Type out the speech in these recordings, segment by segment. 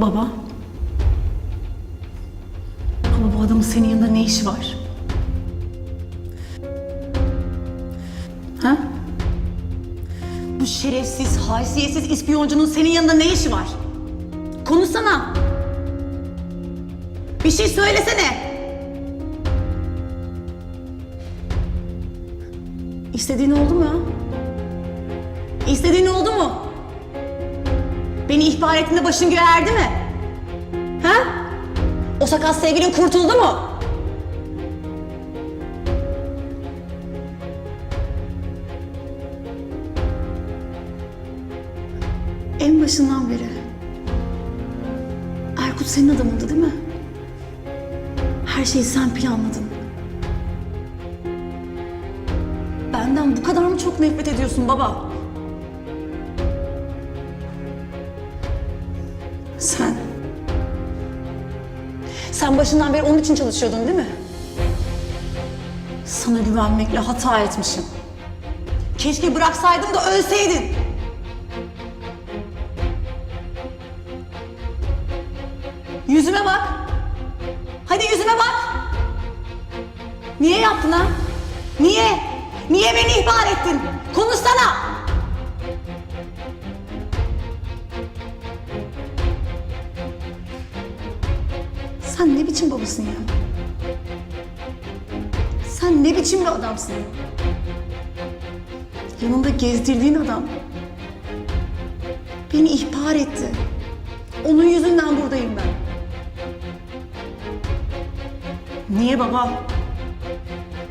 Baba. Ama bu adamın senin yanında ne işi var? Ha? Bu şerefsiz, haysiyetsiz ispiyoncunun senin yanında ne işi var? Konuşsana. Bir şey söylesene. İstediğin oldu mu? İstediğin oldu mu? Beni ihbar ettiğinde başın göğe erdi mi? Ha? O sakat sevgilin kurtuldu mu? En başından beri Erkut senin adamındı değil mi? Her şeyi sen planladın. Benden bu kadar mı çok nefret ediyorsun baba? Sen... Sen başından beri onun için çalışıyordun değil mi? Sana güvenmekle hata etmişim. Keşke bıraksaydım da ölseydin. Yüzüme bak. Hadi yüzüme bak. Niye yaptın ha? Niye? Niye beni ihbar ettin? Konuşsana. Sen ne biçim babasın ya? Sen ne biçim bir adamsın ya? Yanında gezdirdiğin adam beni ihbar etti. Onun yüzünden buradayım ben. Niye baba?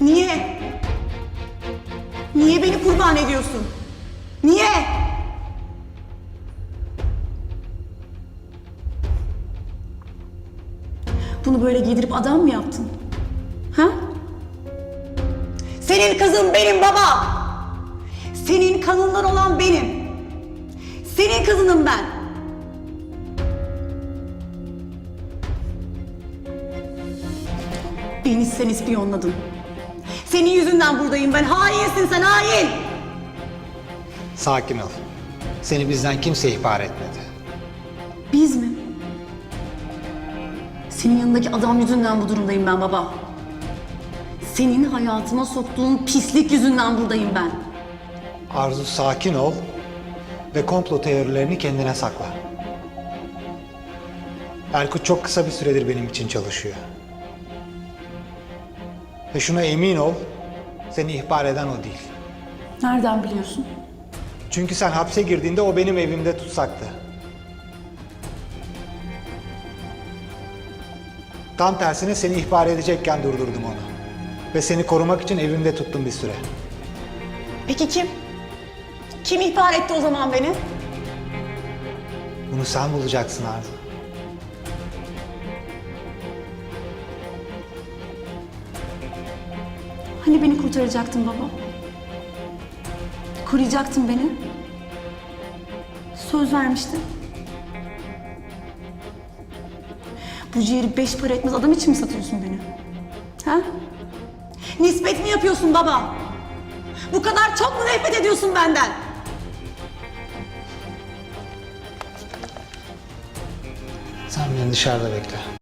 Niye? Niye beni kurban ediyorsun? Niye? Bunu böyle giydirip adam mı yaptın? Ha? Senin kızın benim baba. Senin kanından olan benim. Senin kızınım ben. Beni sen ispiyonladın. Senin yüzünden buradayım ben. Hainsin sen hain. Sakin ol. Seni bizden kimse ihbar etmedi. Biz mi? Senin yanındaki adam yüzünden bu durumdayım ben baba. Senin hayatıma soktuğun pislik yüzünden buradayım ben. Arzu sakin ol ve komplo teorilerini kendine sakla. Erkut çok kısa bir süredir benim için çalışıyor. Ve şuna emin ol, seni ihbar eden o değil. Nereden biliyorsun? Çünkü sen hapse girdiğinde o benim evimde tutsaktı. Tam tersine seni ihbar edecekken durdurdum onu. Ve seni korumak için evimde tuttum bir süre. Peki kim? Kim ihbar etti o zaman beni? Bunu sen bulacaksın Arzu. Hani beni kurtaracaktın baba? Koruyacaktın beni. Söz vermiştin. Bu ciğeri beş para etmez adam için mi satıyorsun beni? Ha? Nispet mi yapıyorsun baba? Bu kadar çok mu nefret ediyorsun benden? Sen beni dışarıda bekle.